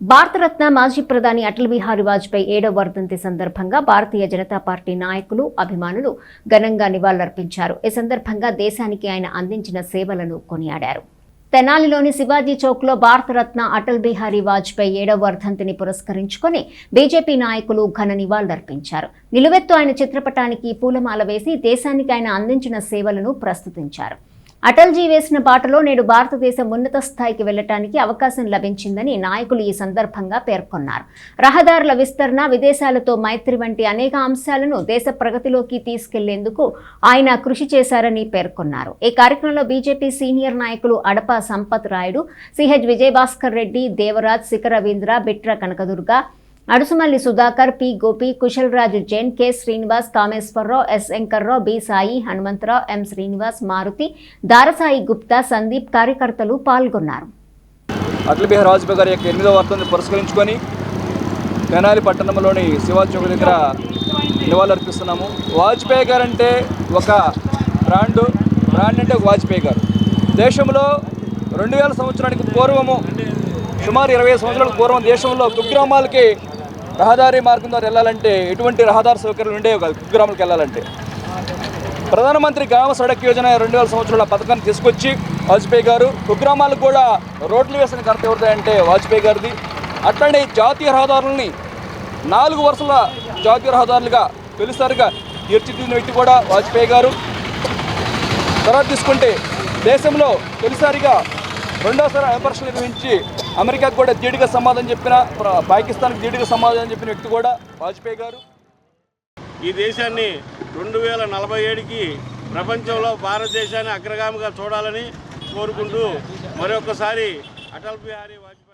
భారతరత్న మాజీ ప్రధాని అటల్ బిహారీ వాజ్పేయి ఏడవ వర్ధంతి సందర్భంగా భారతీయ జనతా పార్టీ నాయకులు అభిమానులు ఘనంగా నివాళులర్పించారు. ఈ సందర్భంగా దేశానికి ఆయన అందించిన సేవలను కొనియాడారు. తెనాలిలోని శివాజీ చౌక్లో భారతరత్న అటల్ బిహారీ వాజ్పేయి ఏడవ వర్ధంతిని పురస్కరించుకొని బీజేపీ నాయకులు ఘన నివాళులర్పించారు. నిలువెత్తు ఆయన చిత్రపటానికి పూలమాల వేసి దేశానికి ఆయన అందించిన సేవలను ప్రస్తుతించారు. అటల్జీ వేసిన బాటలో నేడు భారతదేశం ఉన్నత స్థాయికి వెళ్ళటానికి అవకాశం లభించిందని నాయకులు ఈ సందర్భంగా పేర్కొన్నారు. రహదారుల విస్తరణ విదేశాలతో మైత్రి వంటి అనేక అంశాలను దేశ ప్రగతిలోకి తీసుకెళ్ళేందుకు ఆయన కృషి చేశారని పేర్కొన్నారు. ఈ కార్యక్రమంలో బీజేపీ సీనియర్ నాయకులు Adapa Sampath Rayudu CH Vijayabhaskar Reddy Devaraj Sikha Ravindra Bitra Kanakadurga Adusumalli Sudhakar P. Gopi Kushal Raju Jain K. Srinivas Kameswararao S. Sankararao B. Sai Hanumantharao M. Srinivas Maruthi Darasai Gupta Sandeep కార్యకర్తలు పాల్గొన్నారు. అటల్ బిహారీ వాజ్పేయి గారి యొక్క ఎనిమిదో వార్తను పురస్కరించుకొని తెనాలి పట్టణంలోని శివాజీ చౌక్ దగ్గర నివాళులర్పిస్తున్నాము. వాజ్పేయి గారు అంటే ఒక బ్రాండ్ బ్రాండ్ అంటే ఒక వాజ్పేయి గారు. దేశంలో రెండు వేల సంవత్సరానికి పూర్వము సుమారు ఇరవై సంవత్సరాల పూర్వం దేశంలో కుగ్రామాలకి రహదారి మార్గం ద్వారా వెళ్ళాలంటే ఎటువంటి రహదారి సౌకర్యాలు ఉండేవి కాదు కుగ్రామాలకు వెళ్ళాలంటే. ప్రధానమంత్రి గ్రామ సడక్ యోజన రెండు వేల సంవత్సరాల పథకాన్ని తీసుకొచ్చి వాజ్పేయి గారు కుగ్రామాలకు కూడా రోడ్లు వేసిన కరెక్ట్ ఎవరిదంటే వాజ్పేయి గారిది. అట్లనే జాతీయ రహదారులని నాలుగు వరుసల జాతీయ రహదారులుగా తొలిసారిగా తీర్చిదిద్దిన వ్యక్తి కూడా వాజ్పేయి గారు. తర్వాత తీసుకుంటే దేశంలో తొలిసారిగా రెండోసారి ఆపరేషన్ నిర్వహించి అమెరికాకు కూడా ధీటుగా సమాధానం చెప్పిన పాకిస్తాన్కి ధీటుగా సమాధానం చెప్పిన వ్యక్తి కూడా వాజ్పేయి గారు. ఈ దేశాన్ని రెండు వేల నలభై ఏడుకి ప్రపంచంలో భారతదేశాన్ని అగ్రగామిగా చూడాలని కోరుకుంటూ మరొకసారి అటల్ బిహారీ వాజ్పేయి